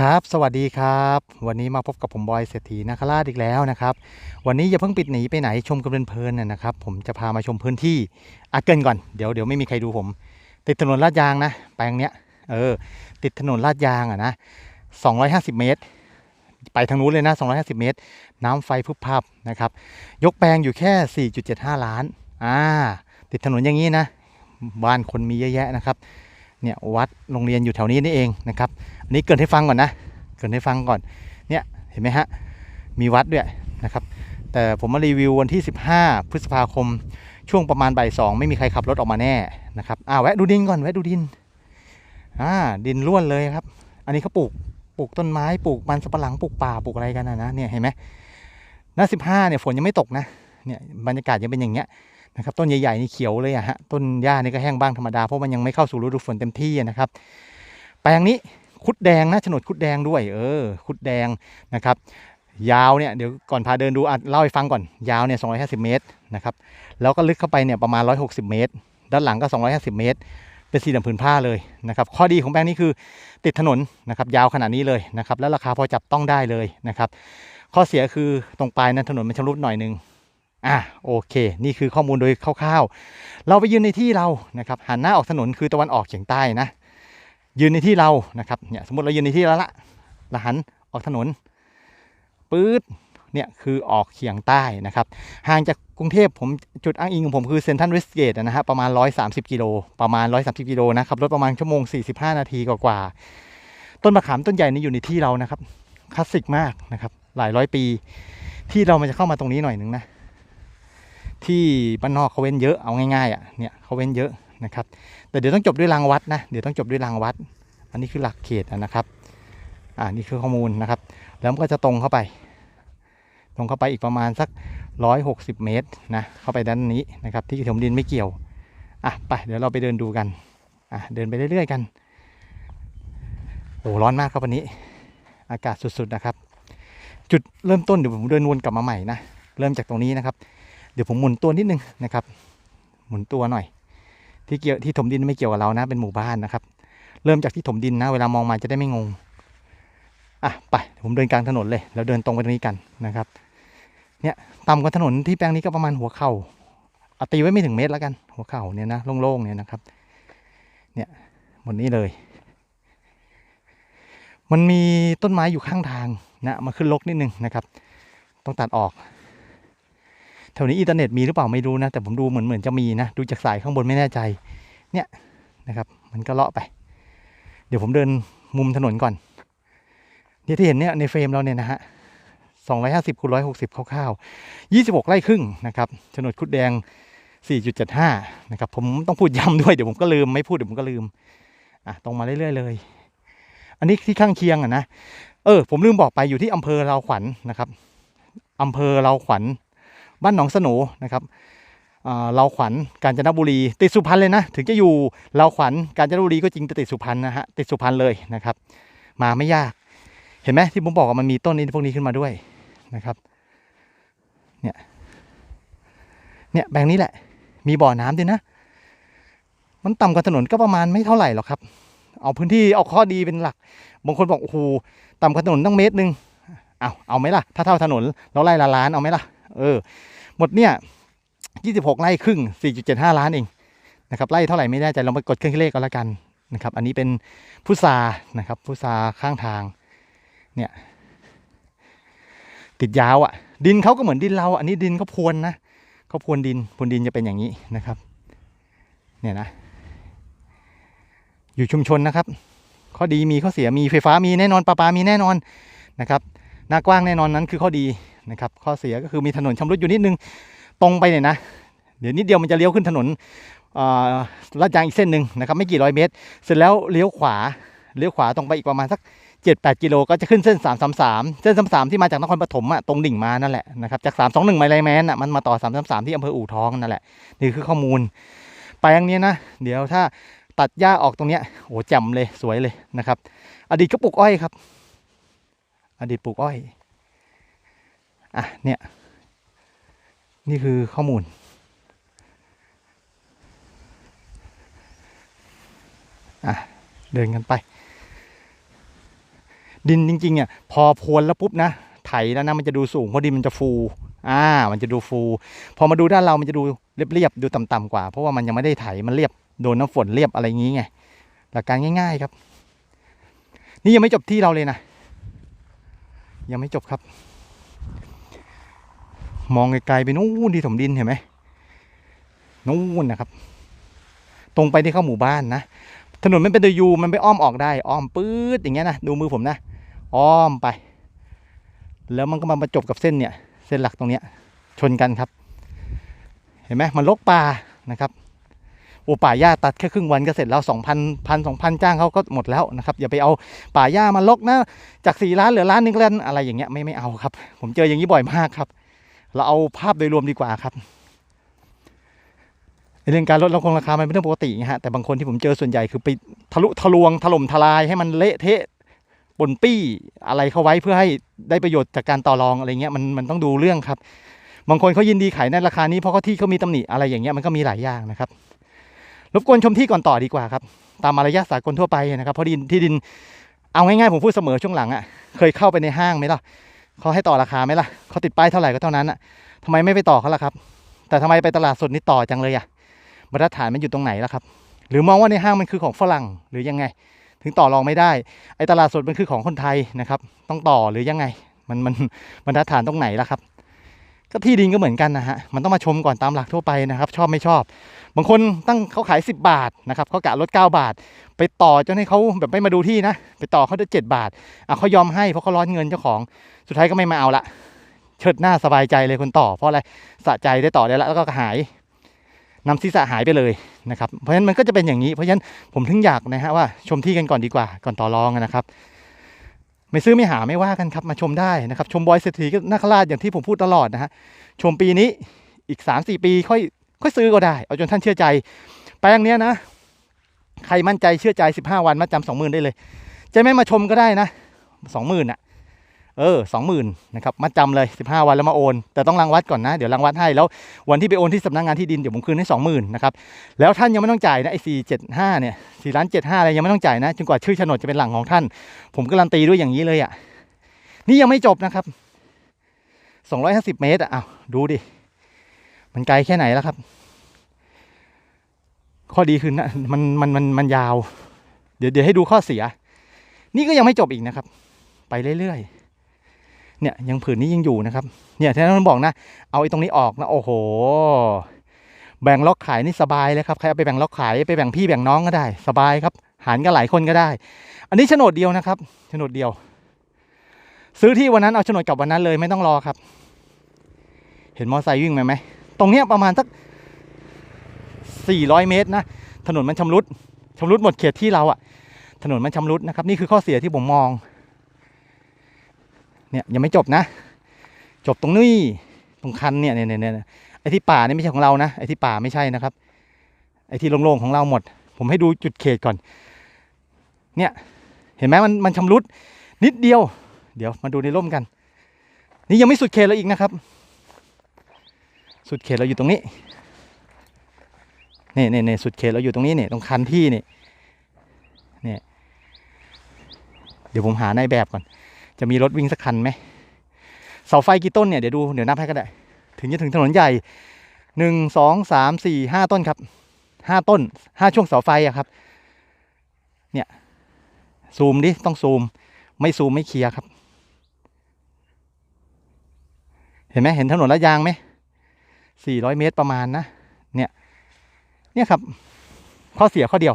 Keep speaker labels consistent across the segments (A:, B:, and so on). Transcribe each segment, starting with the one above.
A: ครับสวัสดีครับ วันนี้มาพบกับผมบอยเศรษฐีนาคราชอีกแล้วนะครับ วันนี้อย่าเพิ่งปิดหนีไปไหนชมกันเพลินๆนะนะครับ ผมจะพามาชมพื้นที่อะเกินก่อนเดี๋ยวเดี๋ยวไม่มีใครดูผม ติดถนนลาดยางนะแปลงเนี้ยเออติดถนนลาดยางอะนะ250 เมตร ไปทางนู้นเลยนะ 250 เมตร น้ำไฟพุบพับนะครับ ยกแปลงอยู่แค่ 4.75 ล้านอ่าติดถนนอย่างนี้นะ บ้านคนมีเยอะแยะนะครับเนี่ยวัดโรงเรียนอยู่แถวนี้นี่เองนะครับ นนี้เกินให้ฟังก่อนนะ เกินให้ฟังก่อน เนี่ยเห็นไหมฮะ มีวัดด้วยนะครับ แต่ผมมารีวิววันที่ 15 พฤษภาคม ช่วงประมาณบ่ายสองไม่มีใครขับรถออกมาแน่นะครับ อ่าแวะดูดินก่อน แวะดูดิน อ่า ดินล้วนเลยครับ อันนี้เขาปลูก ปลูกต้นไม้ ปลูกมันสำปะหลัง ปลูกป่า ปลูกอะไรกันนะนะ เนี่ยเห็นไหมหน้า15เนี่ยฝนยังไม่ตกนะ เนี่ยบรรยากาศยังเป็นอย่างเงี้ยนะครับต้นใหญ่ๆนี่เขียวเลยอะฮะต้นหญ้านี่ก็แห้งบ้างธรรมดาเพราะมันยังไม่เข้าสู่ฤดูฝนเต็มที่นะครับแปลงนี้ คุดแดงนะโฉนดคุดแดงด้วย เออ คุดแดงนะครับ ยาวเนี่ยเดี๋ยวก่อนพาเดินดูอะเล่าให้ฟังก่อนยาวเนี่ย250 เมตรนะครับแล้วก็ลึกเข้าไปเนี่ยประมาณ 160 เมตร ด้านหลังก็ 250 เมตร เป็นสี่เหลี่ยมผืนผ้าเลยนะครับ ข้อดีของแปลงนี้คือติดถนนนะครับ ยาวขนาดนี้เลยนะครับ แล้วราคาพอจับต้องได้เลยนะครับ ข้อเสียคือตรงปลายนั้นถนนมันชำรุดหน่อยนึงอะโอเค นี่คือข้อมูลโดยคร่าวๆ เราไปยืนในที่เรานะครับหันหน้าออกถนนคือตะวันออกเฉียงใต้นะ ยืนในที่เรานะครับเนี่ยสมมติเรายืนในที่แล้วละเราหันออกถนนปื๊ดเนี่ยคือออกเฉียงใต้นะครับห่างจากกรุงเทพผมจุดอ้างอิงของผมคือเซนทรัลเวสเกตนะฮะประมาณ 130 กิโลประมาณ 130 กิโลนะครับรถประมาณชั่วโมง 45 นาทีกว่าๆต้นมะขามต้นใหญ่นี่อยู่ในที่เรานะครับคลาสสิกมากนะครับหลายร้อยปี ที่เรามันจะเข้ามาตรงนี้หน่อยหนึงนะที่บ้านนอกเขาเว้นเยอะเอาง่ายๆอะเนี่ยเขาเว้นเยอะ นะครับ แต่เดี๋ยวต้องจบด้วยรางวัดนะเดี๋ยวต้องจบด้วยรางวัด อันนี้คือหลักเขตนะครับอ่านี่คือข้อมูลนะครับ แล้วมันก็จะตรงเข้าไป ตรงเข้าไปอีกประมาณสักร้อยหกสิบเมตรนะเข้าไปด้านนี้นะครับ ที่ถมดินไม่เกี่ยวอะไปเดี๋ยวเราไปเดินดูกันอะเดินไปเรื่อยๆกันโอ้ร้อนมากครับวันนี้ อากาศสุดๆนะครับ จุดเริ่มต้นเดี๋ยวผมเดินวนกลับมาใหม่นะเริ่มจากตรงนี้นะครับ เดี๋ยวผมหมุนตัวนิดนึงนะครับ หมุนตัวหน่อย ที่เกี่ยวที่ถมดินไม่เกี่ยวกับเรานะ เป็นหมู่บ้านนะครับ เริ่มจากที่ถมดินนะ เวลามองมาจะได้ไม่งง อะไปผมเดินกลางถนนเลยแล้วเดินตรงไปตรงนี้กันนะครับ เนี่ยต่ำกว่าถนนที่แปลงนี้ก็ประมาณหัวเข่าเอาตีไว้ไม่ถึงเมตรแล้วกัน หัวเข่าเนี่ยนะโล่งๆเนี่ยนะครับ เนี่ยหมดนี้เลย มันมีต้นไม้อยู่ข้างทางนะมาขึ้นลกนิดนึงนะครับ ต้องตัดออก แถวนี้อินเทอร์เน็ตมีหรือเปล่าไม่รู้นะ แต่ผมดูเหมือนเหมือนจะมีนะ ดูจากสายข้างบนไม่แน่ใจ เนี่ยนะครับ มันก็เลาะไป เดี๋ยวผมเดินมุมถนนก่อนเนี่ยที่เห็นเนี่ยในเฟรมเราเนี่ยนะฮะสองร้อยห้าสิบคูณร้อยหกสิบคร่าวๆยี่สิบหกไร่ครึ่งนะครับโฉนดคุดแดงสี่จุดเจ็ดห้านะครับ ผมต้องพูดย้ำด้วยเดี๋ยวผมก็ลืมไม่พูดเดี๋ยวผมก็ลืมอะตรงมาเรื่อยๆเลย อันนี้ที่ข้างเคียงอะนะ เออ ผมลืมบอกไปอยู่ที่อำเภอเราวขวัญนะครับอำเภอเราวขวัญ บ้านหนองสนูนะครับเราขวัญกาญจนบุรี ติดสุพรรณเลยนะ ถึงจะอยู่เราขวัญกาญจนบุรีก็จริงแต่ติดสุพรรณนะฮะติดสุพรรณเลยนะครับ มาไม่ยากเห็นไหมที่ผมบอกว่ามันมีต้นนี้พวกนี้ขึ้นมาด้วยนะครับเนี่ยเนี่ยแบงนี้แหละ มีบ่อน้ำด้วยนะ มันต่ำกว่าถนนก็ประมาณไม่เท่าไหร่หรอกครับ เอาพื้นที่เอาข้อดีเป็นหลัก บางคนบอกโอ้โหต่ำกว่าถนนตั้งเมตรหนึ่งเอาเอาไหมล่ะ ถ้าเท่าถนนเราไล่ละล้านเอาไหมล่ะ เออ หมดเนี่ยยี่สิบหกไร่ครึ่งสี่จุดเจ็ดห้าล้านเองนะครับไร่เท่าไหร่ไม่แน่ใจลองไปกดเครื่องคิดเลขก็แล้วกันนะครับ อันนี้เป็นพุทรานะครับพุทราข้างทางเนี่ยติดยาวอะ่ะ ดินเขาก็เหมือนดินเรา อันนี้ดินเขาพวนนะเขาพวนดินพวนดินจะเป็นอย่างนี้นะครับ เนี่ยนะ อยู่ชุมชนนะครับ ข้อดีมีข้อเสียมีไฟฟ้ามีแน่นอนประปามีแน่นอนนะครับหน้ากว้างแน่นอนนั้นคือข้อดี นะครับ ข้อเสียก็คือมีถนนชำรุดอยู่นิดนึง ตรงไปเนี่ยนะ เดี๋ยวนิดเดียวมันจะเลี้ยวขึ้นถนนเอ่อลาดยางอีกเส้นหนึ่งนะครับ ไม่กี่ร้อยเมตร เสร็จแล้วเลี้ยวขวา เลี้ยวขวาตรงไปอีกประมาณสักเจ็ดแปดกิโลก็จะขึ้นเส้นสามสามสามเส้นสามสามที่มาจากนครปฐมอะตรงดิ่งมานั่นแหละนะครับจากสามสองหนึ่งไมล์ไลแมนอะมันมาต่อสามสามสามที่อำเภออู่ทองนั่นแหละนี่คือข้อมูลไปอย่างนี้นะเดี๋ยวถ้าตัดหญ้าออกตรงเนี้ยโอ้แจ่มเลยสวยเลยนะครับ อดีตก็ปลูกอ้อยครับ อดีตปลูกอ้อย อะเนี่ย นี่คือข้อมูล อะ เดินกันไป ดินจริงๆเนี่ยพอพรวนแล้วปุ๊บนะ ไถแล้วนะมันจะดูสูงเพราะดินมันจะฟูอ่ามันจะดูฟู พอมาดูด้านเรามันจะดูเรียบๆดูต่ำๆกว่า เพราะว่ามันยังไม่ได้ไถมันเรียบโดนน้ำฝนเรียบอะไรอย่างงี้ไงหลักการง่าย ๆครับ นี่ยังไม่จบที่เราเลยนะ ยังไม่จบครับ มองไกลๆไปนู่นที่ถมดินเห็นไหมนู่นนะครับ ตรงไปที่เข้าหมู่บ้านนะถนนมันเป็นตัวยูมันไปอ้อมออกได้ อ้อมปื๊ดอย่างเงี้ยนะดูมือผมนะอ้อมไป แล้วมันก็มาประจบกับเส้นเนี่ย เส้นหลักตรงเนี้ย ชนกันครับ เห็นไหมมันลกป่านะครับโอ้ป่าหญ้าตัดแค่ครึ่งวันก็เสร็จแล้วสองพันพันสองพันจ้างเขาก็หมดแล้วนะครับ อย่าไปเอาป่าหญ้ามาลกนะ จากสี่ล้านเหลือล้านหนึงแล้วอะไรอย่างเงี้ยไม่ไม่เอาครับ ผมเจออย่างนี้บ่อยมากครับ เราเอาภาพโดยรวมดีกว่าครับในเรื่องการลดราคงราคามันเป็นเรื่องปกตินะฮะแต่บางคนที่ผมเจอส่วนใหญ่คือไปทะลุทะลวงถล่มทลายให้มันเละเทะปนปี้อะไรเข้าไว้เพื่อให้ได้ประโยชน์จากการต่อรองอะไรเงี้ยมันมันต้องดูเรื่องครับ บางคนเขายินดีขายในราคานี้เพราะเขาที่เขามีตำหนิอะไรอย่างเงี้ยมันก็มีหลายอย่างนะครับรบกวนชมที่ก่อนต่อดีกว่าครับ ตามมารยาทสากลทั่วไปนะครับเพราะดินที่ดินเอาง่ายๆผมพูดเสมอช่วงหลังอะเคยเข้าไปในห้างไหมล่ะ เขาให้ต่อราคาไหมล่ะเขาติดป้ายเท่าไหร่ก็เท่านั้นอะทำไมไม่ไปต่อเขาล่ะครับ แต่ทำไมไปตลาดสดนี่ต่อจังเลยอะมาตรฐานมันอยู่ตรงไหนล่ะครับ หรือมองว่าในห้างมันคือของฝรั่งหรือยังไง ถึงต่อรองไม่ได้ไอ้ตลาดสดมันคือของคนไทยนะครับ ต้องต่อหรือยังไง มันมันมันมาตรฐานตรงไหนล่ะครับ ก็ที่ดินก็เหมือนกันนะฮะ มันต้องมาชมก่อนตามหลักทั่วไปนะครับ ชอบไม่ชอบ บางคนตั้งเขาขาย 10 บาทนะครับเขากะลด9 บาท ไปต่อจนให้เขาแบบไม่มาดูที่นะ ไปต่อเขาได้7บาทอะเขายอมให้เพราะเขาร้อนเงินเจ้าของ สุดท้ายก็ไม่มาเอาละเชิดหน้าสบายใจเลยคนต่อ เพราะอะไรสะใจได้ต่อได้แล้วแล้วก็หายนำศีรษะหายไปเลยนะครับ เพราะฉะนั้นมันก็จะเป็นอย่างนี้ เพราะฉะนั้นผมถึงอยากนะฮะว่าชมที่กันก่อนดีกว่าก่อนต่อรองนะครับ ไม่ซื้อไม่หาไม่ว่ากันครับมาชมได้นะครับ ชมบอยเศรษฐีก็นาคราชอย่างที่ผมพูดตลอดนะฮะชมปีนี้อีก 3 4 ปีค่อยค่อยซื้อก็ได้ เอาจนท่านเชื่อใจ แปลงเนี้ยนะ ใครมั่นใจเชื่อใจ 15 วันมาจำสองหมื่นได้เลย จะไม่มาชมก็ได้นะสองหมื่นอะ เออสองหมื่นนะครับมาจำเลย 15 วันแล้วมาโอน แต่ต้องรังวัดก่อนนะ เดี๋ยวรังวัดให้แล้ววันที่ไปโอนที่สำนักงานที่ดินเดี๋ยวผมคืนให้สองหมื่นนะครับแล้วท่านยังไม่ต้องจ่ายนะไอ้สี่เจ็ดห้าเนี่ยสี่ล้านเจ็ดห้าอะไรยังไม่ต้องจ่ายนะจนกว่าชื่อโฉนดจะเป็นหลังของท่าน ผมการันตีด้วยอย่างนี้เลยอะนี่ยังไม่จบนะครับ250เมตรอะอ้าวดูดิมันไกลแค่ไหนแล้วครับ ข้อดีคือนะมันมันมันมันยาว เดี๋ยวเดี๋ยวให้ดูข้อเสีย นี่ก็ยังไม่จบอีกนะครับ ไปเรื่อยๆ เนี่ยยังผืนนี้ยังอยู่นะครับ เนี่ยที่ท่านบอกนะ เอาไอ้ตรงนี้ออกนะ โอ้โห แบ่งล็อกขายนี่สบายเลยครับ ใครเอาไปแบ่งล็อกขายไปแบ่งพี่แบ่งน้องก็ได้ สบายครับ หารกันหลายคนก็ได้ อันนี้โฉนดเดียวนะครับโฉนดเดียว ซื้อที่วันนั้นเอาโฉนดกลับวันนั้นเลยไม่ต้องรอครับ เห็นมอไซค์วิ่งไหมไหม ตรงเนี้ยประมาณสัก400 เมตรนะ ถนนมันชำรุดชำรุดหมดเขตที่เราอะถนนมันชำรุดนะครับ นี่คือข้อเสียที่ผมมอง เนี่ยยังไม่จบนะ จบตรงนี้ตรงคันเนี่ยเนี่ยเนี่ยเนี่ยไอ้ที่ป่านี่ไม่ใช่ของเรานะไอ้ที่ป่าไม่ใช่นะครับ ไอ้ที่โล่งๆของเราหมด ผมให้ดูจุดเขตก่อน เนี่ยเห็นไหมมันมันชำรุดนิดเดียว เดี๋ยวมาดูในร่มกัน นี่ยังไม่สุดเขตเราอีกนะครับ สุดเขตเราอยู่ตรงนี้นี่นี่นี่สุดเขตเราอยู่ตรงนี้เนี่ยตรงคันที่เนี่ยเนี่ยเดี๋ยวผมหาในแบบก่อน จะมีรถวิ่งสักคันไหมเสาไฟกี่ต้นเนี่ยเดี๋ยวดูเดี๋ยวนับให้ก็ได้ ถึงจะถึงถนนใหญ่หนึ่งสองสามสี่ห้าต้นครับห้าต้นห้าช่วงเสาไฟอะครับ เนี่ยซูมดิต้องซูม ไม่ซูมไม่เคลียร์ครับ เห็นไหมเห็นถนนลาดยางไหมสี่ร้อยเมตรประมาณนะเนี่ยเนี่ยครับ ข้อเสียข้อเดียว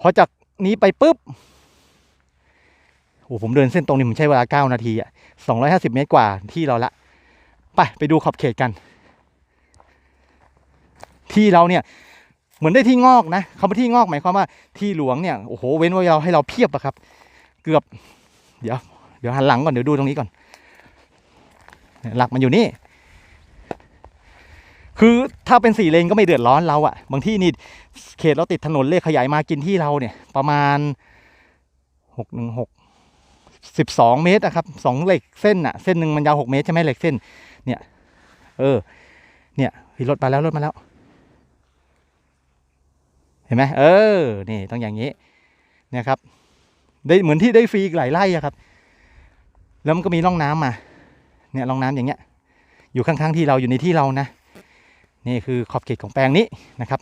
A: พอจากนี้ไปปุ๊บ โอ้ผมเดินเส้นตรงนี้ผมใช้เวลาเก้านาทีอะสองร้อยห้าสิบเมตรกว่าที่เราละ ไปไปดูขอบเขตกัน ที่เราเนี่ย เหมือนได้ที่งอกนะคำว่าที่งอกหมายความว่าที่หลวงเนี่ยโอ้โหเว้นไว้เราให้เราเพียบอะครับ เกือบ เดี๋ยว เดี๋ยวหันหลังก่อนเดี๋ยวดูตรงนี้ก่อน หลักมันอยู่นี่ คือถ้าเป็นสี่เลนก็ไม่เดือดร้อนเราอะบางที่นี่เขตเราติดถนนเลขขยายมากินที่เราเนี่ย ประมาณหกหนึ่งหก สิบสองเมตรอะครับสองเหล็กเส้นอะเส้นหนึ่งมันยาวหกเมตรใช่ไหมเหล็กเส้น เนี่ย เออ เนี่ยเฮ้ยรถมาแล้วรถมาแล้ว เห็นไหมเออ นี่ต้องอย่างนี้ เนี่ยครับ ได้เหมือนที่ได้ฟรีหลายไร่อะครับ แล้วมันก็มีร่องน้ำมา เนี่ยร่องน้ำอย่างเงี้ย อยู่ข้างๆที่เราอยู่ในที่เรานะ นี่คือขอบเขตของแปลงนี้นะครับ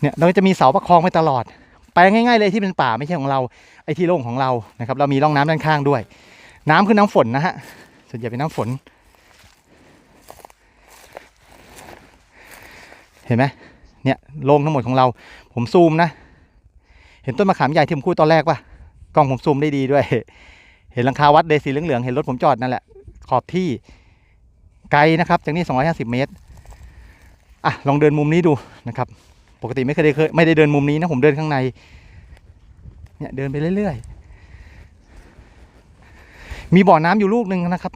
A: เนี่ยเราจะมีเสาประคองไว้ตลอด แปง่ายๆเลยที่เป็นป่าไม่ใช่ของเราไอ้ที่โล่งของเรานะครับ เรามีร่องน้ำด้านข้างด้วย น้ำคือน้ำฝนนะฮะส่วนใหญ่เป็นน้ำฝน เห็นไหมเนี่ยโล่งทั้งหมดของเรา ผมซูมนะ เห็นต้นมะขามใหญ่ที่ผมพูดตอนแรกปะกล้องผมซูมได้ดีด้วย เห็นหลังคาวัดเดสีเหลืองๆเห็นรถผมจอดนั่นแหละขอบที่ไกลนะครับ จากนี่250 เมตรอะลองเดินมุมนี้ดูนะครับ ปกติไม่เคยได้เคยไม่ได้เดินมุมนี้นะผมเดินข้างใน เนี่ยเดินไปเรื่อยๆ มีบ่อน้ำอยู่ลูกหนึ่งนะครับ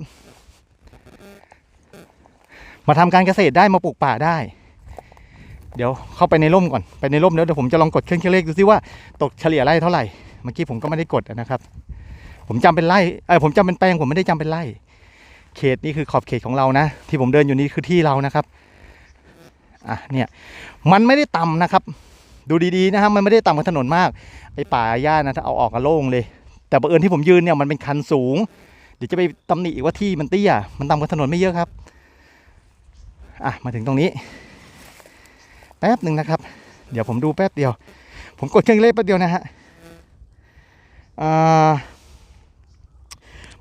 A: มาทำการเกษตรได้มาปลูกป่าได้ เดี๋ยวเข้าไปในร่มก่อนไปในร่มแล้วเดี๋ยวผมจะลองกดเครื่องคิดเลขดูซิว่าตกเฉลี่ยไร่เท่าไหร่ เมื่อกี้ผมก็ไม่ได้กดนะครับ ผมจำเป็นไร่เออผมจำเป็นแปลงผมไม่ได้จำเป็นไร่ เขตนี่คือขอบเขตของเรานะ ที่ผมเดินอยู่นี่คือที่เรานะครับ อะเนี่ยมันไม่ได้ต่ำนะครับ ดูดีๆนะครับมันไม่ได้ต่ำกับถนนมากไอ้ป่าหญ้านะถ้าเอาออกก็โล่งเลย แต่บังเอิญที่ผมยืนเนี่ยมันเป็นคันสูง เดี๋ยวจะไปตำหนิว่าที่มันเตี้ยมันต่ำกับถนนไม่เยอะครับอะมาถึงตรงนี้ แป๊บหนึ่งนะครับ เดี๋ยวผมดูแป๊บเดียว ผมกดเครื่องเลขแป๊บเดียวนะฮะอ่า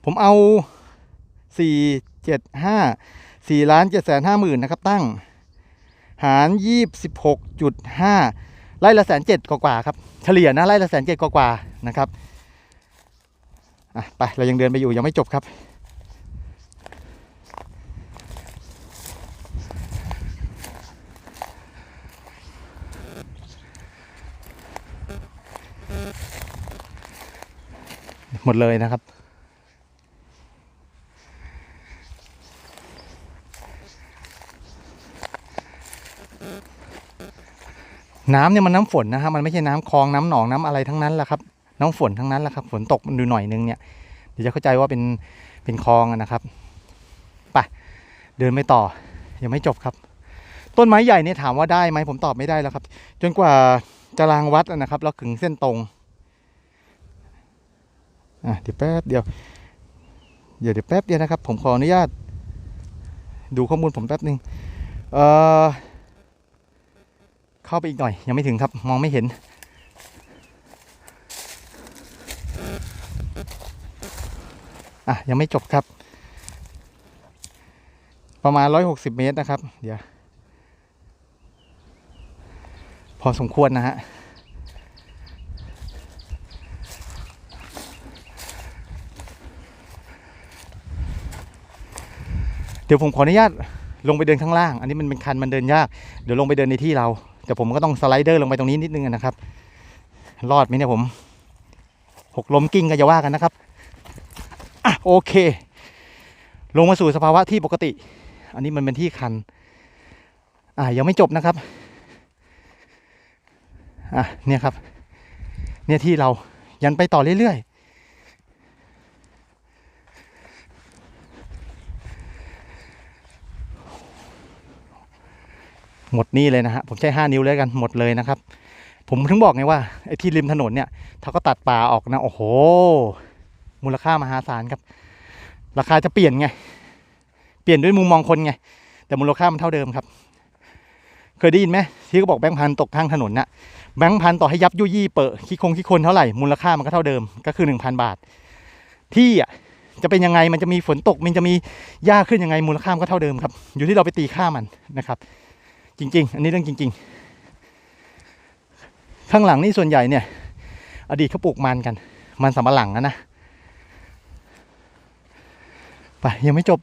A: ผมเอาสี่เจ็ดห้าสี่ล้านเจ็ดแสนห้าหมื่นนะครับตั้ง หารยี่สิบหกจุดห้าไร่ละแสนเจ็ดกว่าครับ เฉลี่ยนะไร่ละแสนเจ็ดกว่านะครับอะไปเรายังเดินไปอยู่ยังไม่จบครับ หมดเลยนะครับ น้ำเนี่ยมันน้ำฝนนะฮะมันไม่ใช่น้ำคลองน้ำหนองน้ำอะไรทั้งนั้นแหละครับน้ำฝนทั้งนั้นแหละครับ ฝนตกมันดูหน่อยนึงเนี่ยเดี๋ยวจะเข้าใจว่าเป็นเป็นคลองนะครับไปเดินไม่ต่อยังไม่จบครับ ต้นไม้ใหญ่เนี่ยถามว่าได้ไหมผมตอบไม่ได้แล้วครับ จนกว่าจะรางวัดนะครับแล้วขึงเส้นตรงอะเดี๋ยวแป๊บเดียวเดี๋ยวเดี๋ยวแป๊บเดียวนะครับ ผมขออนุญาต ดูข้อมูลผมแป๊บหนึ่งเอ่อ เข้าไปอีกหน่อย ยังไม่ถึงครับมองไม่เห็น อะ ยังไม่จบครับ ประมาณ 160 เมตรนะครับ เดี๋ยว พอสมควรนะฮะเดี๋ยวผมขออนุญาตลงไปเดินข้างล่าง อันนี้มันเป็นคันมันเดินยาก เดี๋ยวลงไปเดินในที่เรา แต่ผมก็ต้องสไลเดอร์ลงไปตรงนี้นิดนึงนะครับ รอดไหมเนี่ยผม หกล้มกิ้งก็จะว่ากันนะครับอะโอเค ลงมาสู่สภาวะที่ปกติ อันนี้มันเป็นที่คัน อะยังไม่จบนะครับ อะเนี่ยครับ เนี่ยที่เรายันไปต่อเรื่อยๆ หมดนี่เลยนะฮะผมใช้ห้านิ้วเลยกันหมดเลยนะครับ ผมถึงบอกไงว่าไอ้ที่ริมถนนเนี่ยถ้าก็ตัดป่าออกนะโอ้โห มูลค่ามหาศาลครับ ราคาจะเปลี่ยนไง เปลี่ยนด้วยมุมมองคนไง แต่มูลค่ามันเท่าเดิมครับ เคยได้ยินไหมที่เขาบอกแบงค์พันตกข้างถนนน่ะแบงค์พันต่อให้ยับยุยี่เปอะขี้คงขี้คนเท่าไหร่มูลค่ามันก็เท่าเดิมก็คือหนึ่งพันบาท ที่อะจะเป็นยังไงมันจะมีฝนตกมันจะมีหญ้าขึ้นยังไงมูลค่ามันก็เท่าเดิมครับ อยู่ที่เราไปตีค่ามันนะครับ จริง ๆ อันนี้เรื่องจริง ๆ ข้างหลังนี่ส่วนใหญ่เนี่ย อดีตเขาปลูกมันกัน มันสำปะหลังนะนะไปยังไม่จบ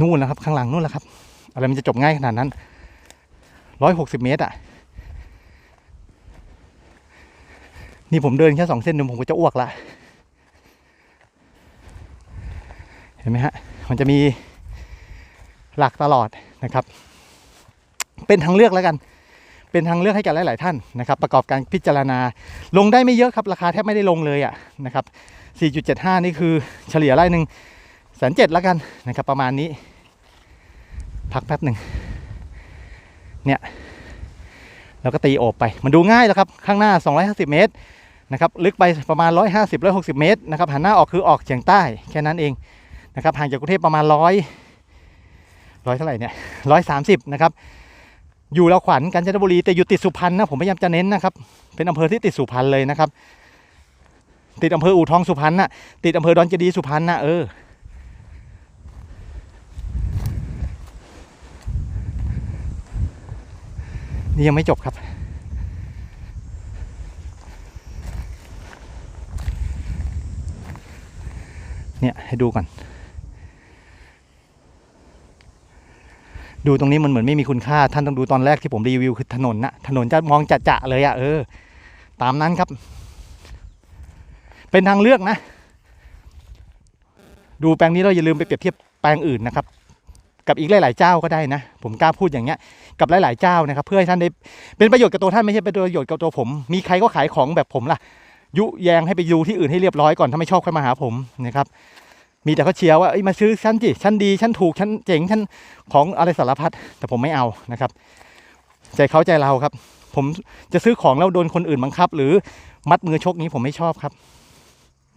A: นู่นนะครับข้างหลังนู่นแหละครับ อะไรมันจะจบง่ายขนาดนั้นร้อยหกสิบเมตรอะ นี่ผมเดินแค่สองเส้นเดิมผมก็จะอ้วกละ เห็นไหมฮะ มันจะมี หลักตลอดนะครับ เป็นทางเลือกแล้วกัน เป็นทางเลือกให้กับหลาย ๆ ท่านนะครับ ประกอบการพิจารณาลงได้ไม่เยอะครับ ราคาแทบไม่ได้ลงเลยอะนะครับ 4.75 นี่คือเฉลี่ยไร่หนึ่งแสนเจ็ดแล้วกันนะครับ ประมาณนี้ พักแป๊บหนึ่งเนี่ยแล้วก็ตีโอบไป มันดูง่ายแล้วครับ ข้างหน้า 250 เมตรนะครับ ลึกไปประมาณ 150 160 เมตรนะครับ หันหน้าออกคือออกเฉียงใต้ แค่นั้นเองนะครับ ห่างจากกรุงเทพประมาณ 100 ร้อยเท่าไหร่เนี่ย130นะครับ อยู่เราขวัญกาญจนบุรีแต่อยู่ติดสุพรรณนะผมพยายามจะเน้นนะครับ เป็นอำเภอที่ติดสุพรรณเลยนะครับ ติดอำเภออู่ทองสุพรรณน่ะติดอำเภอดอนเจดีย์สุพรรณน่ะเออนี่ยังไม่จบครับ เนี่ยให้ดูก่อน ดูตรงนี้มันเหมือนไม่มีคุณค่า ท่านต้องดูตอนแรกที่ผมรีวิวคือถนนนะถนนจะมองจะๆเลยอะ่ะเออ ตามนั้นครับ เป็นทางเลือกนะ ดูแปลงนี้เราอย่าลืมไปเปรียบเทียบแปลงอื่นนะครับ กับอีกหลาย ๆ เจ้าก็ได้นะ ผมกล้าพูดอย่างเงี้ย กับหลาย ๆ เจ้านะครับ เพื่อให้ท่านได้เป็นประโยชน์กับตัวท่านไม่ใช่เป็นประโยชน์กับตัวผม มีใครก็ขายของแบบผมล่ะ ยุแยงให้ไปดูที่อื่นให้เรียบร้อยก่อนถ้าไม่ชอบค่อยมาหาผมนะครับ มีแต่เขาเชียร์ว่ามาซื้อชั้นจิชั้นดีชั้นถูกชั้นเจ๋งชั้นของอะไรสารพัดแต่ผมไม่เอานะครับ ใจเขาใจเราครับ ผมจะซื้อของแล้วโดนคนอื่นบังคับ หรือมัดมือชกนี้ผมไม่ชอบครับ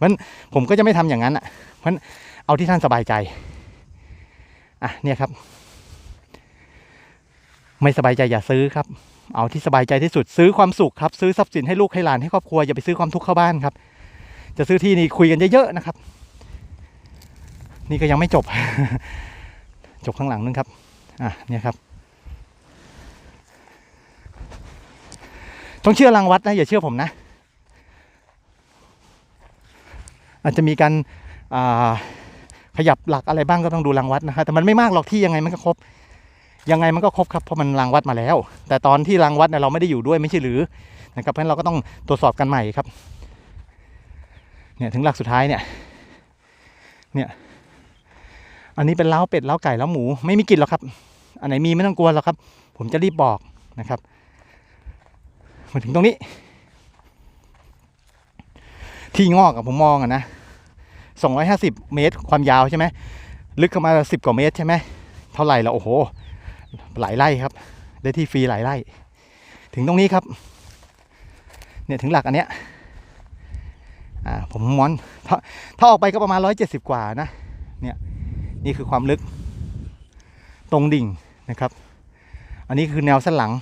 A: มันผมก็จะไม่ทำอย่างนั้นอะเพราะเอาที่ท่านสบายใจอะเนี่ยครับ ไม่สบายใจอย่าซื้อครับ เอาที่สบายใจที่สุดซื้อความสุขครับ ซื้อทรัพย์สินให้ลูกให้หลานให้ครอบครัวอย่าไปซื้อความทุกข์เข้าบ้านครับ จะซื้อที่นี่คุยกันเยอะๆนะครับ นี่ก็ยังไม่จบ จบข้างหลังนึงครับ อะเนี่ยครับ ต้องเชื่อรังวัดนะอย่าเชื่อผมนะ อาจจะมีการขยับหลักอะไรบ้างก็ต้องดูรังวัดนะครับแต่มันไม่มากหรอกที่ยังไงมันก็ครบยังไงมันก็ครบครับเพราะมันรังวัดมาแล้ว แต่ตอนที่รังวัดเนี่ยเราไม่ได้อยู่ด้วยไม่ใช่หรือนะครับเพราะฉะนั้นเราก็ต้องตรวจสอบกันใหม่ครับ เนี่ยถึงหลักสุดท้ายเนี่ย เนี่ย อันนี้เป็นเล้าเป็ดเล้าไก่เล้าหมูไม่มีกลิ่นหรอกครับ อันไหนมีไม่ต้องกลัวหรอกครับ ผมจะรีบบอกนะครับมาถึงตรงนี้ ที่งอกอะผมมองอะนะสองร้อยห้าสิบเมตรความยาวใช่ไหมลึกเข้ามาสิบกว่าเมตรใช่ไหมเท่าไหร่แล้วโอ้โห หลายไร่ครับได้ที่ฟรีหลายไร่ถึงตรงนี้ครับ เนี่ยถึงหลักอันเนี้ยอ่าผมม้อนถ้าถ้าออกไปก็ประมาณร้อยเจ็ดสิบกว่านะเนี่ย นี่คือความลึกตรงดิ่งนะครับ อันนี้คือแนวเส้นหลัง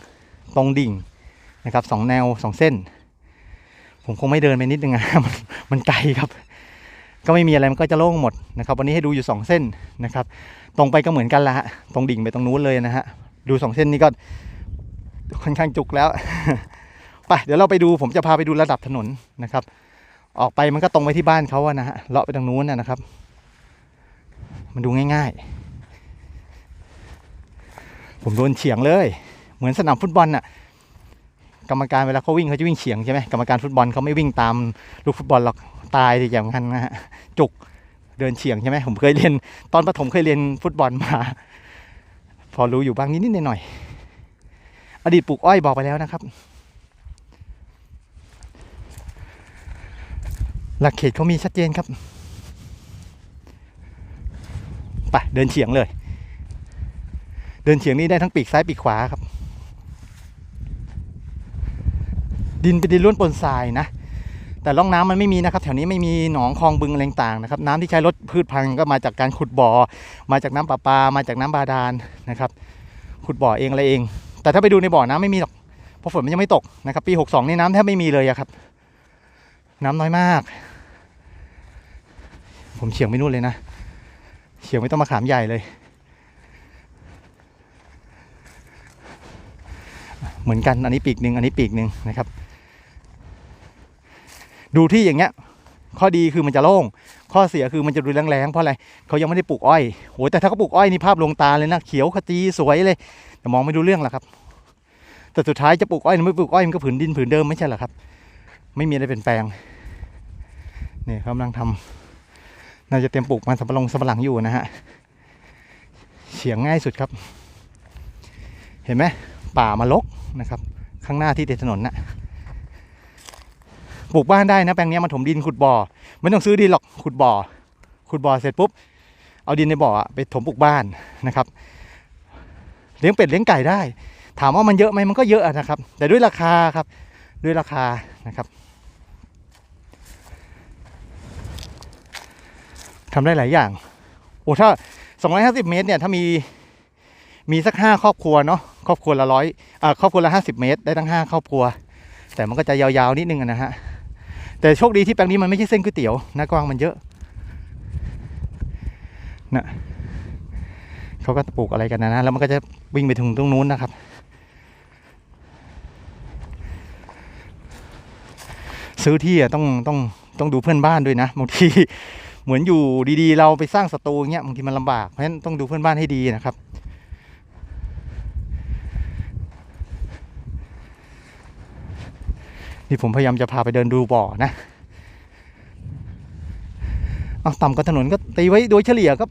A: ตรงดิ่งนะครับสองแนวสองเส้น ผมคงไม่เดินไปนิดนึงอะมันมันไกลครับ ก็ไม่มีอะไรมันก็จะโล่งหมดนะครับ วันนี้ให้ดูอยู่สองเส้นนะครับ ตรงไปก็เหมือนกันละฮะตรงดิ่งไปตรงนู้นเลยนะฮะดูสองเส้นนี้ก็ค่อนข้างจุกแล้วไปเดี๋ยวเราไปดูผมจะพาไปดูระดับถนนนะครับ ออกไปมันก็ตรงไปที่บ้านเขาอะนะฮะเลาะไปทางนู้นนะครับ มันดูง่ายๆ ผมโดนเฉียงเลย เหมือนสนามฟุตบอลน่ะ กรรมการเวลาเขาวิ่งเขาจะวิ่งเฉียงใช่ไหมกรรมการฟุตบอลเขาไม่วิ่งตามลูกฟุตบอลหรอกตายดิอย่างนั้นนะฮะจุกเดินเฉียงใช่ไหมผมเคยเรียน ตอนประถมเคยเรียนฟุตบอลมา พอรู้อยู่บ้างนิดๆหน่อยๆอดีตปลูกอ้อยบอกไปแล้วนะครับหลักเขตเขามีชัดเจนครับ ไปเดินเฉียงเลย เดินเฉียงนี้ได้ทั้งปีกซ้ายปีกขวาครับ ดินเป็นดินล้วนปนทรายนะ แต่ร่องน้ำมันไม่มีนะครับ แถวนี้ไม่มีหนองคลองบึงอะไรต่างนะครับ น้ำที่ใช้รถพืชพันธุ์ก็มาจากการขุดบ่อ มาจากน้ำประปา มาจากน้ำบาดาลนะครับ ขุดบ่อเองอะไรเอง แต่ถ้าไปดูในบ่อน้ำไม่มีหรอกเพราะฝนมันยังไม่ตกนะครับ ปี 62นี่น้ำแทบไม่มีเลยครับ น้ำน้อยมาก ผมเฉียงไปนู่นเลยนะ เฉียงไม่ต้องมาขามใหญ่เลย เหมือนกันอันนี้ปีกหนึ่งอันนี้ปีกหนึ่งนะครับ ดูที่อย่างเงี้ย ข้อดีคือมันจะโล่ง ข้อเสียคือมันจะดูแรงๆเพราะอะไรเขายังไม่ได้ปลูกอ้อยโหแต่ถ้าเขาปลูกอ้อยนี่ภาพลงตาเลยนะเขียวขจีสวยเลย แต่มองไม่ดูเรื่องหรอกครับ แต่สุดท้ายจะปลูกอ้อยหรือไม่ปลูกอ้อยมันก็ผืนดินผืนเดิมไม่ใช่หรอครับ ไม่มีอะไรเปลี่ยนแปลงนี่กำลังทำ น่าจะเตรียมปลูกมันสำปะหลังสำปะหลังอยู่นะฮะเฉียงง่ายสุดครับ เห็นไหมป่ามาลกนะครับ ข้างหน้าที่ติดถนนน่ะปลูกบ้านได้นะแปลงนี้มาถมดินขุดบ่อไม่ต้องซื้อดินหรอกขุดบ่อขุดบ่อเสร็จปุ๊บเอาดินในบ่อไปถมปลูกบ้านนะครับ เลี้ยงเป็ดเลี้ยงไก่ได้ ถามว่ามันเยอะไหมมันก็เยอะนะครับ แต่ด้วยราคาครับด้วยราคานะครับ ทำได้หลายอย่าง โอ้ถ้า 250 เมตรเนี่ยถ้ามีมีสักห้าครอบครัวเนาะครอบครัวละร้อยอ่าครอบครัวละ50เมตรได้ทั้งห้าครอบครัว แต่มันก็จะยาวๆนิดนึงนะฮะแต่โชคดีที่แปลงนี้มันไม่ใช่เส้นก๋วยเตี๋ยวหน้ากว้างมันเยอะนะเขาก็ปลูกอะไรกันนะนะแล้วมันก็จะวิ่งไปถึงตรงนู้นนะครับ ซื้อที่อะต้องต้องต้องดูเพื่อนบ้านด้วยนะบางที เหมือนอยู่ดีๆ เราไปสร้างศัตรูอย่างเงี้ยบางทีมันลำบากเพราะฉะนั้นต้องดูเพื่อนบ้านให้ดีนะครับนี่ผมพยายามจะพาไปเดินดูบ่อนะเอาต่ำกว่าถนนก็ตีไว้โดยเฉลี่ยก็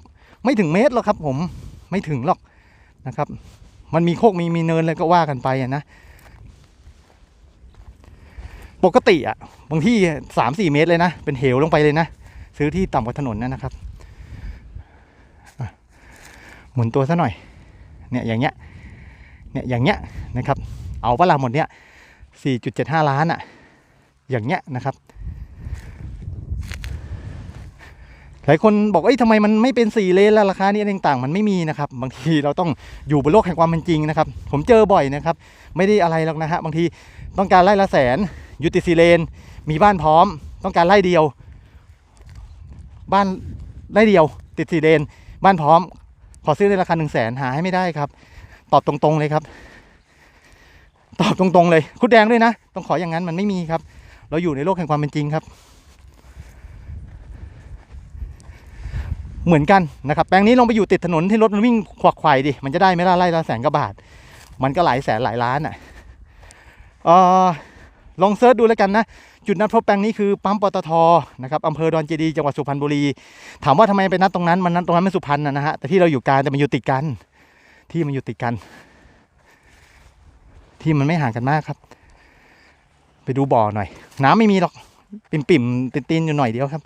A: ไม่ถึงเมตรหรอกครับ ผมไม่ถึงหรอกนะครับ มันมีโคกมีมีเนินอะไรก็ว่ากันไปอะนะปกติอะบางที่สามสี่เมตรเลยนะ เป็นเหวลงไปเลยนะ ซื้อที่ต่ำกว่าถนนนะนะครับ หมุนตัวซะหน่อย เนี่ยอย่างเงี้ย เนี่ยอย่างเงี้ยนะครับ เอาปะลาหมดเนี่ยสี่จุดเจ็ดห้าล้านอะอย่างเงี้ยนะครับ หลายคนบอกเอ้ยทำไมมันไม่เป็นสี่เลนแล้วราคานี้ต่างๆ มันไม่มีนะครับ บางทีเราต้องอยู่บนโลกแห่งความเป็นจริงนะครับ ผมเจอบ่อยนะครับ ไม่ได้อะไรหรอกนะฮะ บางทีต้องการไล่ละแสนยุติสีเลน มีบ้านพร้อม ต้องการไล่เดียว บ้านไล่เดียว ติดสีเลนบ้านพร้อม ขอซื้อในราคาหนึ่งแสนหาให้ไม่ได้ครับ ตอบตรงๆเลยครับ ตอบตรงๆเลย คุดแดงด้วยนะ ต้องขออย่างนั้นมันไม่มีครับ เราอยู่ในโลกแห่งความเป็นจริงครับ เหมือนกันนะครับ แปลงนี้ลงไปอยู่ติดถนนที่รถมันวิ่งขวักไขว่ดิมันจะได้ไม่ล่ะไล่ละแสนกว่าบาท มันก็หลายแสนหลายล้านอะลองเซิร์ชดูแล้วกันนะ จุดนัดพบแปลงนี้คือปั๊มปตทนะครับอำเภอดอนเจดีจังหวัดสุพรรณบุรี ถามว่าทำไมไปนัดตรงนั้นมันนัดตรงนั้นเป็นสุพรรณนะฮะแต่ที่เราอยู่กลางแต่มันอยู่ติดกัน ที่มันอยู่ติดกัน ที่มันไม่ห่างกันมากครับ ไปดูบ่อหน่อย น้ำไม่มีหรอกปิ่มปิ่มตินตินอยู่หน่อยเดียวครับ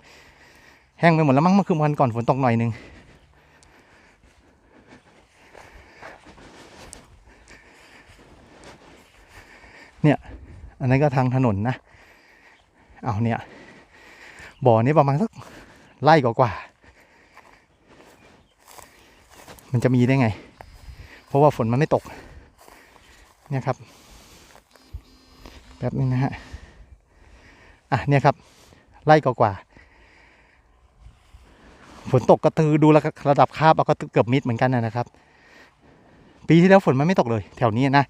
A: แห้งไปหมดแล้วมั้งเมื่อคืนวันก่อนฝนตกหน่อยนึงเนี่ย อันนั้นก็ทางถนนนะ เอาเนี่ย บ่อนี้ประมาณสักไร่กว่าๆมันจะมีได้ไง เพราะว่าฝนมันไม่ตก เนี่ยครับ แป๊บนึงนะฮะ อะเนี่ยครับ ไล่กว่าๆฝนตกก็ตือดูระระดับคาบเอาก็เกือบมิดเหมือนกันนะครับ ปีที่แล้วฝนมันไม่ตกเลย แถวนี้นะ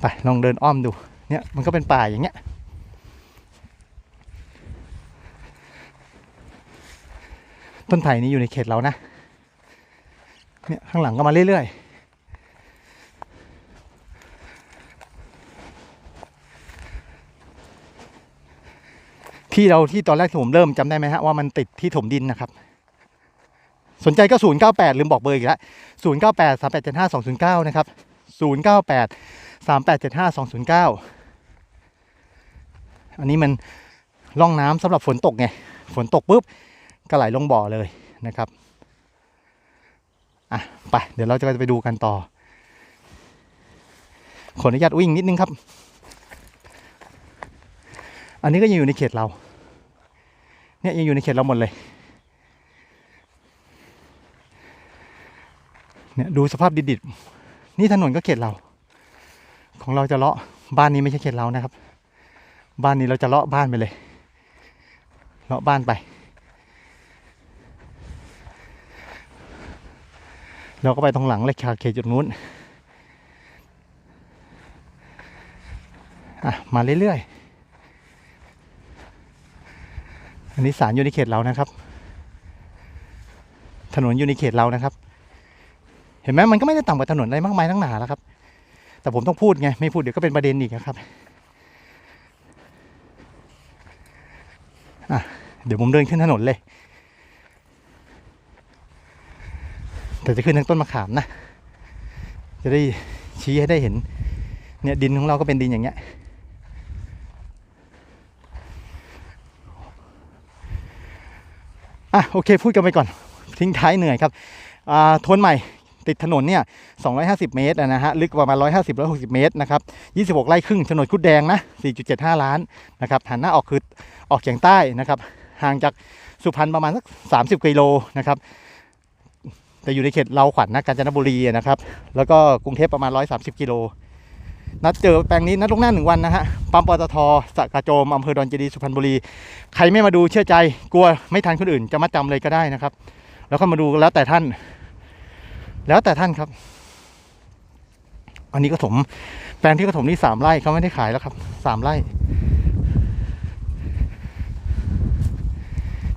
A: ไปลองเดินอ้อมดู เนี่ยมันก็เป็นป่าอย่างเงี้ย ต้นไผ่นี้อยู่ในเขตเรานะ เนี่ยข้างหลังก็มาเรื่อยๆที่เราที่ตอนแรกที่ผมเริ่มจำได้ไหมฮะว่ามันติดที่ถมดินนะครับ สนใจก็098ลืมบอกเบอร์อีกแล้ว098 3875 209นะครับ 098 3875 209อันนี้มันร่องน้ำสำหรับฝนตกไง ฝนตกปุ๊บก็ไหลลงบ่อเลยนะครับอะไปเดี๋ยวเราจะไปดูกันต่อ ขออนุญาตวิ่งนิดนึงครับ อันนี้ก็ยังอยู่ในเขตเรา เนี่ยยังอยู่ในเขตเราหมดเลย เนี่ยดูสภาพดิบๆนี่ถนนก็เขตเรา ของเราจะเลาะบ้านนี้ไม่ใช่เขตเรานะครับ บ้านนี้เราจะเลาะบ้านไปเลย เลาะบ้านไป เราก็ไปตรงหลังเลยค่ะเขตจุดนู้นอะมาเรื่อยๆ อันนี้ศาลอยู่ในเขตเรานะครับ ถนนอยู่ในเขตเรานะครับ เห็นไหมมันก็ไม่ได้ต่ำกว่าถนนอะไรมากมายทั้งหนาแล้วครับ แต่ผมต้องพูดไง ไม่พูดเดี๋ยวก็เป็นประเด็นอีกนะครับเดี๋ยวผมเดินขึ้นถนนเลย แต่จะขึ้นทางต้นมะขามนะ จะได้ชี้ให้ได้เห็น เนี่ยดินของเราก็เป็นดินอย่างเงี้ย อะโอเคพูดกันไปก่อน ทิ้งท้ายเหนื่อยครับอ่าทวนใหม่ ติดถนนเนี่ย250 เมตรนะฮะลึกประมาณ 150 160 เมตรนะครับ 26 ไร่ครึ่งโฉนคุดแดงนะ 4.75 ล้านนะครับหันหน้าออกคือออกเฉียงใต้นะครับห่างจากสุพรรณประมาณสัก 30 กิโลนะครับแต่อยู่ในเขตเราขวัญนะกาญจนบุรีนะครับแล้วก็กรุงเทพประมาณ 130 กิโลนัดเจอแปลงนี้นัดลงหน้าหนึ่งวันนะฮะปั๊มปตทสะกระโจมอำเภอดอนเจดีสุพรรณบุรี ใครไม่มาดูเชื่อใจกลัวไม่ทันคนอื่นจะมาจำเลยก็ได้นะครับ แล้วก็มาดูแล้วแต่ท่าน แล้วแต่ท่านครับ อันนี้ก็ถม แปลงที่กระถมนี่สามไร่เขาไม่ได้ขายแล้วครับสามไร่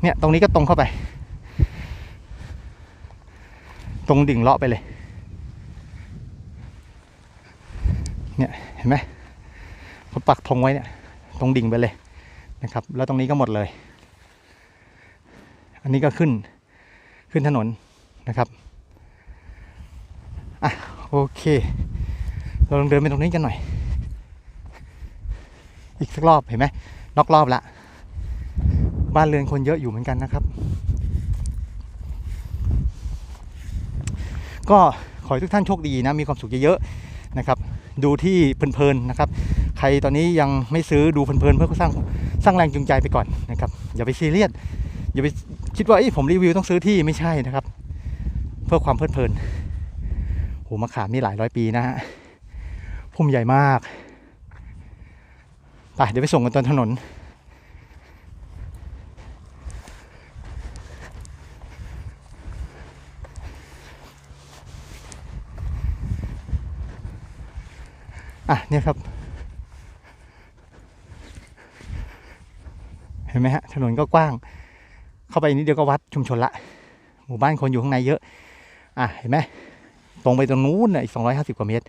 A: เนี่ยตรงนี้ก็ตรงเข้าไป ตรงดิ่งเลาะไปเลย เนี่ยเห็นไหมเขาปักธงไว้เนี่ย ตรงดิ่งไปเลยนะครับ แล้วตรงนี้ก็หมดเลย อันนี้ก็ขึ้นขึ้นถนนนะครับ อะโอเค เราลองเดินไปตรงนี้กันหน่อย อีกสักรอบเห็นไหมนอกรอบละ บ้านเรือนคนเยอะอยู่เหมือนกันนะครับ ก็ขอให้ทุกท่านโชคดีนะ มีความสุขเยอะๆนะครับ ดูที่เพลินๆนะครับ ใครตอนนี้ยังไม่ซื้อดูเพลินๆเพื่อสร้างสร้างแรงจูงใจไปก่อนนะครับ อย่าไปซีเรียสอย่าไปคิดว่าอ้ผมรีวิวต้องซื้อที่ไม่ใช่นะครับ เพื่อความเพลิดเพลิน หมะขามนี่หลายร้อยปีนะฮะพุ่มใหญ่มากไปเดี๋ยวไปส่งกันตอนถนน อะเนี่ยครับ เห็นไหมฮะ ถนนก็กว้าง เข้าไปนิดเดียวก็วัดชุมชนละ หมู่บ้านคนอยู่ข้างในเยอะ อะ เห็นไหม ตรงไปตรงนู้นอีกสองอยห้าสิบกว่าเมตร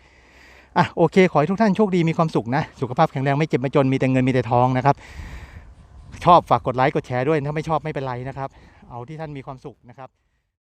A: อะโอเค ขอให้ทุกท่านโชคดีมีความสุขนะ สุขภาพแข็งแรงไม่เจ็บไม่จนมีแต่เงินมีแต่ทองนะครับ ชอบฝากกดไลค์กดแชร์ด้วยถ้าไม่ชอบไม่เป็นไรนะครับ เอาที่ท่านมีความสุขนะครับ